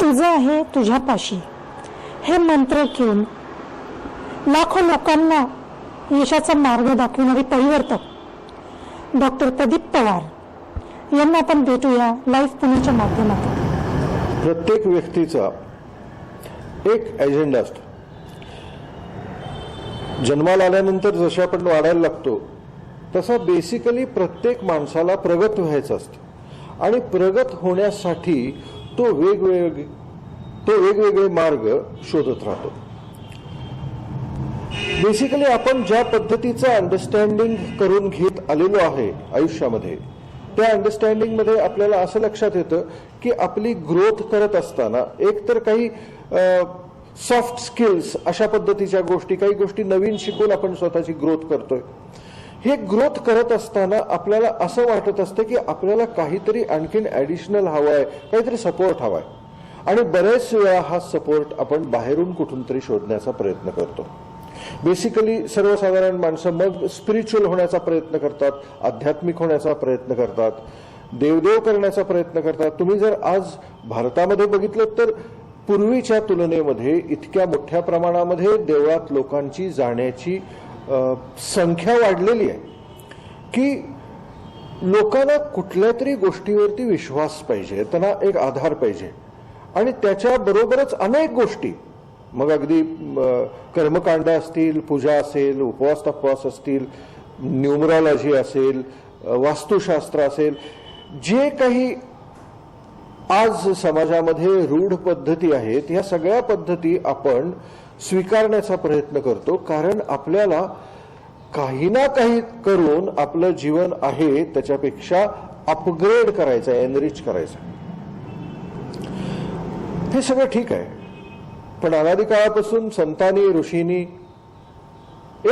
तुझं आहे तुझ्यापाशी. हे मंत्र घेऊन लाखो लोकांना यशाचा मार्ग दाखवणारे परिवर्तक डॉक्टर प्रदीप पवार यांना आपण भेटूया लाईफ पुण्याच्या माध्यमातून. प्रत्येक व्यक्तीचा एक एजेंडा असतो. जन्माला आल्यानंतर जसे आपण वाढायला लागतो तसा बेसिकली प्रत्येक माणसाला प्रगत व्हायचं असतं. आणि प्रगत होण्यासाठी तो वेगवेगळे तो वेगवेगळे मार्ग शोधत राहतो. बेसिकली आपण ज्या पद्धतीचं अंडरस्टँडिंग करून घेत आलेलो आहे आयुष्यामध्ये त्या अंडरस्टँडिंगमध्ये आपल्याला असं लक्षात येतं की आपली ग्रोथ करत असताना एक तर काही सॉफ्ट स्किल्स अशा पद्धतीच्या गोष्टी काही गोष्टी नवीन शिकून आपण स्वतःची ग्रोथ करतोय. हे ग्रोथ करत असताना आपल्याला असं वाटत असतं की आपल्याला काहीतरी आणखीन ऍडिशनल हवं आहे काहीतरी सपोर्ट हवाय. आणि बरेच वेळा हा सपोर्ट आपण बाहेरून कुठून तरी शोधण्याचा प्रयत्न करतो. बेसिकली सर्वसाधारण माणसं मग स्पिरिच्युअल होण्याचा प्रयत्न करतात आध्यात्मिक होण्याचा प्रयत्न करतात देवदेव करण्याचा प्रयत्न करतात. तुम्ही जर आज भारतामध्ये बघितलं तर पूर्वीच्या तुलनेमध्ये इतक्या मोठ्या प्रमाणामध्ये देवळात लोकांची जाण्याची संख्या वाढलेली आहे. की लोकांना कुठल्या तरी गोष्टीवरती विश्वास पाहिजे त्यांना एक आधार पाहिजे. आणि त्याच्याबरोबरच अनेक गोष्टी. मग अगदी कर्मकांड असतील पूजा असेल उपवास तपवास असतील न्यूमरॉलॉजी असेल वास्तुशास्त्र असेल जे काही आज समाजामध्ये रूढ पद्धती आहेत या सगळ्या पद्धती आपण स्वीकारण्याचा प्रयत्न करतो कारण आपल्याला काही ना काही करून आपलं जीवन आहे त्याच्यापेक्षा अपग्रेड करायचं आहे एनरिच करायचं आहे. हे सगळं ठीक आहे. पण अनादी काळापासून संतांनी ऋषींनी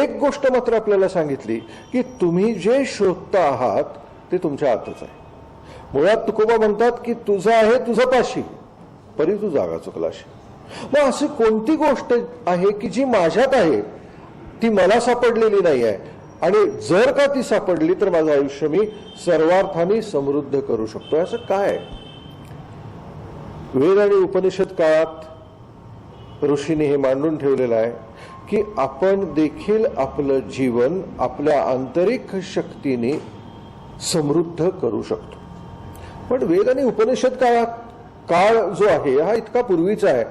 एक गोष्ट मात्र आपल्याला सांगितली की तुम्ही जे शोधता आहात ते तुमच्या आतच आहे. मुळात तुकोबा म्हणतात की तुझं आहे तुझं पाशी परी तू जागा चुकलाशी. मग अशी कोणती गोष्ट आहे की जी माझ्यात आहे? ती मला सापडलेली नाही आहे आणि जर का ती सापडली तर माझं आयुष्य मी सर्वार्थाने समृद्ध करू शकतो. असं काय? वेद आणि उपनिषद काळात ऋषीने हे मांडून ठेवलेलं आहे की आपण देखील आपलं जीवन आपल्या आंतरिक शक्तीने समृद्ध करू शकतो. पण वेद आणि उपनिषद काळात काळ जो आहे हा इतका पूर्वीचा आहे.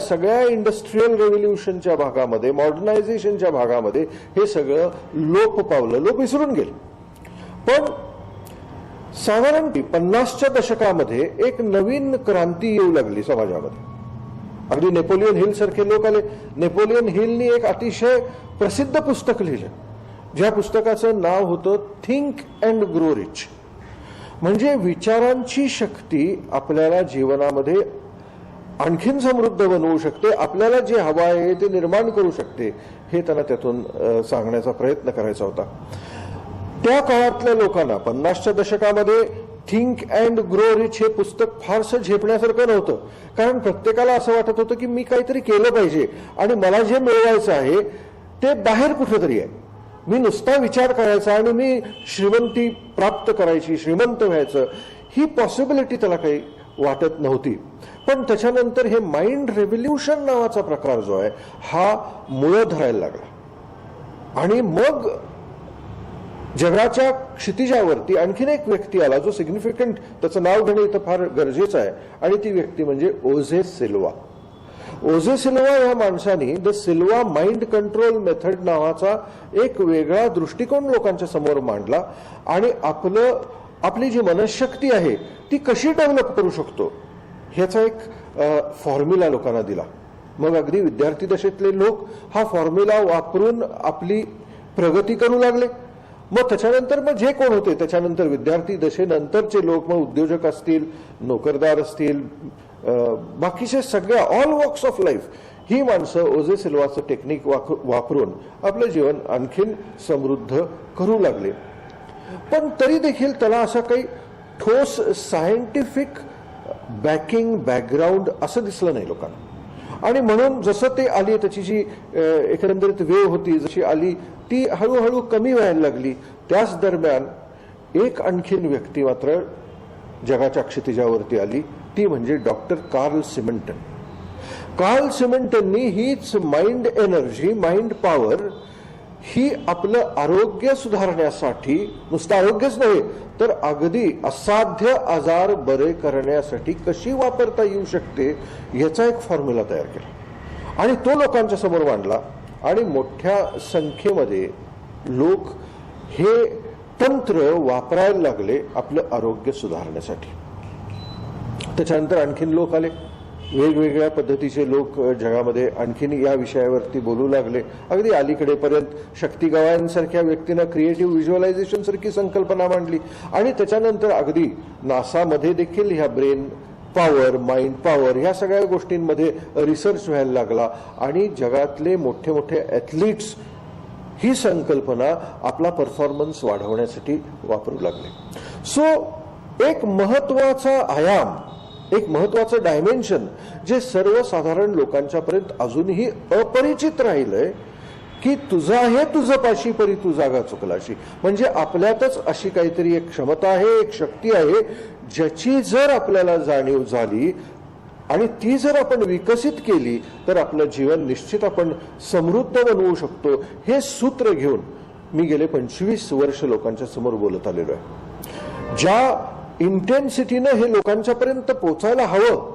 सगळ्या इंडस्ट्रीयल रेव्होल्युशनच्या भागामध्ये मॉडर्नायझेशनच्या भागामध्ये हे सगळं लोप पावलं लोक विसरून गेले. पण साधारण पन्नासच्या दशकामध्ये एक नवीन क्रांती येऊ लागली समाजामध्ये. अगदी नेपोलियन हिल सारखे लोक आले. नेपोलियन हिलनी एक अतिशय प्रसिद्ध पुस्तक लिहिलं. ज्या पुस्तकाचं नाव होतं थिंक अँड ग्रो रिच म्हणजे विचारांची शक्ती आपल्याला जीवनामध्ये आणखीन समृद्ध बनवू शकते आपल्याला जे हवं आहे ते निर्माण करू शकते हे त्यांना त्यातून सांगण्याचा प्रयत्न करायचा होता. त्या काळातल्या लोकांना पन्नासच्या दशकामध्ये थिंक अँड ग्रो रिच हे पुस्तक फारसं झेपण्यासारखं नव्हतं. कारण प्रत्येकाला असं वाटत होतं की मी काहीतरी केलं पाहिजे आणि मला जे मिळवायचं आहे ते बाहेर कुठेतरी आहे. मी नुसता विचार करायचा आणि मी श्रीमंती प्राप्त करायची श्रीमंत व्हायचं ही पॉसिबिलिटी त्याला काही वाटत नव्हती. पण त्याच्यानंतर हे माइंड रेव्होल्युशन नावाचा प्रकार जो आहे हा मुळं धरायला लागला. आणि मग जगाच्या क्षितिजावरती आणखीन एक व्यक्ती आला जो सिग्निफिकंट त्याचं नाव घेणे इथं फार गरजेचं आहे आणि ती व्यक्ती म्हणजे ओझे सिल्वा. ओझे सिल्वा या माणसाने the Silva mind control method नावाचा एक वेगळा दृष्टिकोन लोकांच्या समोर मांडला आणि आपलं आपली जी मनशक्ती आहे ती कशी डेव्हलप करू शकतो? ह्याचा एक फॉर्म्युला लोकांना दिला. मग अगदी विद्यार्थी दशेतले लोक हा फॉर्म्युला वापरून आपली प्रगती करू लागले. मग त्याच्यानंतर मग जे कोण होते त्याच्यानंतर विद्यार्थी दशेनंतरचे लोक मग उद्योजक असतील नोकरदार असतील बाकीचे सगळ्या ऑल वॉक्स ऑफ लाईफ ही माणसं ओझे सिल्वाचं टेक्निक वापरून आपलं जीवन आणखीन समृद्ध करू लागले. पण तरी देखील त्याला असा काही ठोस सायंटिफिक बॅकिंग बॅकग्राऊंड असं दिसलं नाही लोकांना. आणि म्हणून जसं ते आली त्याची जी एकंदरीत वेव होती जशी आली ती हळूहळू कमी व्हायला लागली. त्याच दरम्यान एक आणखीन व्यक्ती मात्र जगाच्या क्षितिजावरती आली. ती म्हणजे डॉक्टर कार्ल सिमेंटन. कार्ल सिमेंटननी हीच माइंड एनर्जी माइंड पॉवर ही आपलं आरोग्य सुधारण्यासाठी नुसतं आरोग्यच नाही तर अगदी असाध्य आजार बरे करण्यासाठी कशी वापरता येऊ शकते याचा एक फॉर्म्युला तयार केला. आणि तो लोकांच्या समोर मांडला. आणि मोठ्या संख्येमध्ये लोक हे तंत्र वापरायला लागले आपलं आरोग्य सुधारण्यासाठी. त्याच्यानंतर आणखीन लोक आले. वेगवेगळ्या पद्धतीचे लोक जगामध्ये आणखीन या विषयावरती बोलू लागले. अगदी अलीकडेपर्यंत शक्ती गवायांसारख्या व्यक्तीनं क्रिएटिव्ह व्हिज्युअलायझेशन सारखी संकल्पना मांडली. आणि त्याच्यानंतर अगदी नासामध्ये देखील ह्या ब्रेन पॉवर माइंड पॉवर ह्या सगळ्या गोष्टींमध्ये रिसर्च व्हायला लागला. आणि जगातले मोठे मोठे ॲथलीट्स ही संकल्पना आपला परफॉर्मन्स वाढवण्यासाठी वापरू लागले. सो एक महत्त्वाचा आयाम एक महत्वाचं डायमेन्शन जे सर्वसाधारण लोकांच्यापर्यंत अजूनही अपरिचित राहिलंय की तुझं आहे तुझं पाशी परी तू जागा चुकलाशी म्हणजे आपल्यातच अशी काहीतरी एक क्षमता आहे एक शक्ती आहे ज्याची जर आपल्याला जाणीव झाली आणि ती जर आपण विकसित केली तर आपलं जीवन निश्चित आपण समृद्ध बनवू शकतो. हे सूत्र घेऊन मी गेले पंचवीस वर्ष लोकांच्या समोर बोलत आलेलो आहे. ज्या इंटेन्सिटीनं हे लोकांच्यापर्यंत पोचायला हवं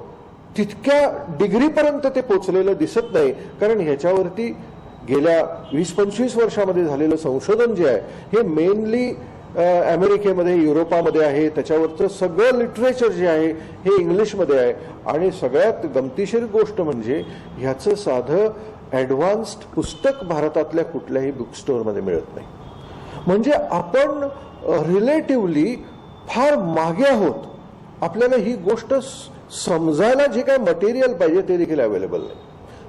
तितक्या डिग्रीपर्यंत ते पोचलेलं दिसत नाही. कारण ह्याच्यावरती गेल्या वीस पंचवीस वर्षामध्ये झालेलं संशोधन जे आहे हे मेनली अमेरिकेमध्ये युरोपामध्ये आहे. त्याच्यावरचं सगळं लिटरेचर जे आहे हे इंग्लिशमध्ये आहे. आणि सगळ्यात गमतीशीर गोष्ट म्हणजे ह्याचं साधं ॲडव्हान्स्ड पुस्तक भारतातल्या कुठल्याही बुकस्टोअरमध्ये मिळत नाही. म्हणजे आपण रिलेटिव्हली फार मागे आहोत. आपल्याला ही गोष्ट समजायला जे काय मटेरियल पाहिजे ते देखील अवेलेबल नाही.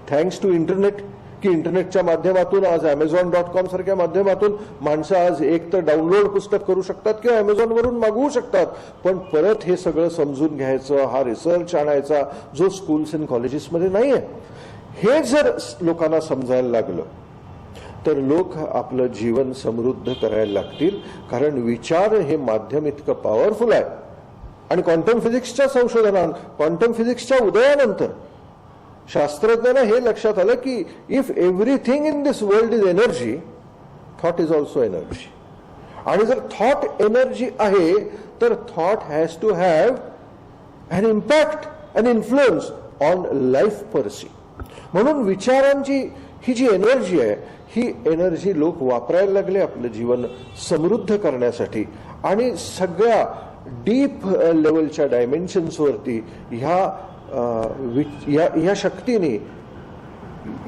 थँक्स टू इंटरनेट की इंटरनेटच्या माध्यमातून आज अमेझॉन डॉट कॉम सारख्या माध्यमातून माणसं आज एक तर डाउनलोड पुस्तक करू शकतात किंवा अमेझॉनवरून मागवू शकतात. पण परत हे सगळं समजून घ्यायचं हा रिसर्च आणायचा जो स्कूल्स अँड कॉलेजेसमध्ये नाही आहे हे जर लोकांना समजायला लागलं तर लोक आपलं जीवन समृद्ध करायला लागतील कारण विचार हे माध्यम इतकं पॉवरफुल आहे. आणि क्वांटम फिजिक्सच्या संशोधनात क्वांटम फिजिक्सच्या उदयानंतर शास्त्रज्ञांना हे लक्षात आलं की if everything in this world is energy thought is also energy आणि जर थॉट एनर्जी आहे तर thought has to have an impact an influence on life per se म्हणून विचारांची ही जी एनर्जी आहे ही एनर्जी लोक वापरायला लागले आपलं जीवन समृद्ध करण्यासाठी. आणि सगळ्या डीप लेवलच्या डायमेन्शन्सवरती ह्या uh, या ह्या शक्तीने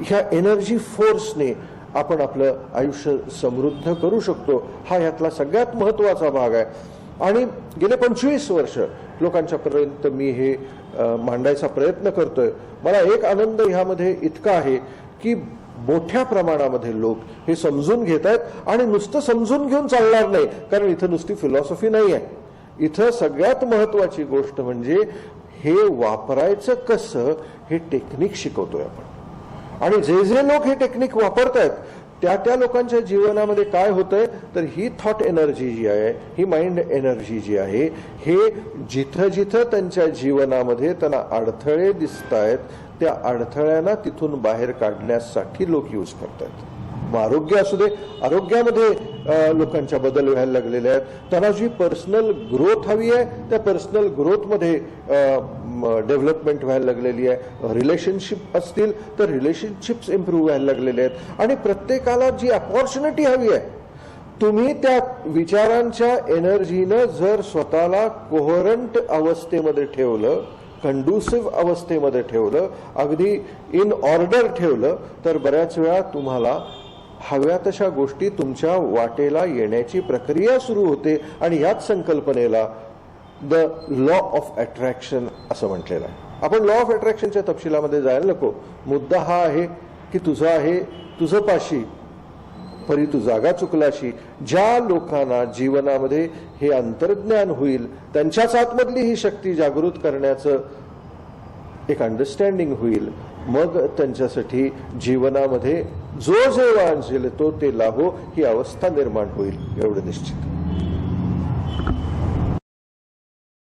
ह्या एनर्जी फोर्सने आपण आपलं आयुष्य समृद्ध करू शकतो. हा यातला सगळ्यात महत्त्वाचा भाग आहे. आणि गेले पंचवीस वर्ष लोकांच्यापर्यंत मी हे मांडायचा प्रयत्न करतोय. मला एक आनंद ह्यामध्ये इतका आहे की मोठ्या प्रमाणामध्ये लोक हे समजून घेत आहेत आणि नुसतं समजून घेऊन चालणार नाही कारण इथं नुसती फिलॉसॉफी नाही आहे इथं सगळ्यात महत्वाची गोष्ट म्हणजे हे वापरायचं कसं हे टेक्निक शिकवतोय आपण. आणि जे जे लोक हे टेक्निक वापरतायत त्या त्या लोकांच्या जीवनामध्ये काय होतंय? तर ही थॉट एनर्जी जी आहे ही माइंड एनर्जी जी आहे हे जिथं जिथं त्यांच्या जीवनामध्ये त्यांना अडथळे दिसत आहेत त्या अडथळ्यांना तिथून बाहेर काढण्यासाठी लोक यूज करतायत. मग आरोग्य असू दे आरोग्यामध्ये लोकांच्या बदल व्हायला लागलेले आहेत. त्यांना जी पर्सनल ग्रोथ हवी आहे त्या पर्सनल ग्रोथमध्ये डेव्हलपमेंट व्हायला लागलेली आहे. रिलेशनशिप असतील तर रिलेशनशिप्स इम्प्रूव्ह व्हायला लागलेले आहेत. आणि प्रत्येकाला जी अपॉर्च्युनिटी हवी आहे तुम्ही त्या विचारांच्या एनर्जीनं जर स्वतःला कोहरंट अवस्थेमध्ये ठेवलं कंडुसिव्ह अवस्थेमध्ये ठेवलं अगदी इन ऑर्डर ठेवलं तर बऱ्याच वेळा तुम्हाला हव्या तशा गोष्टी तुमच्या वाटेला येण्याची प्रक्रिया सुरू होते आणि याच संकल्पनेला द लॉ ऑफ अट्रॅक्शन असं म्हटलेलं आहे. आपण लॉ ऑफ अट्रॅक्शनच्या तपशिलामध्ये जायला नको. मुद्दा हा आहे की तुझं आहे तुझं पाशी परी तू जागा चुकलाशी. ज्या लोकांना जीवनामध्ये हे अंतर्ज्ञान होईल त्यांच्याच आतमधली ही शक्ती जागृत करण्याचं एक अंडरस्टँडिंग होईल. मग त्यांच्यासाठी जीवनामध्ये जो जे वांझेल तो ते लाभो ही अवस्था निर्माण होईल. एवढं निश्चित.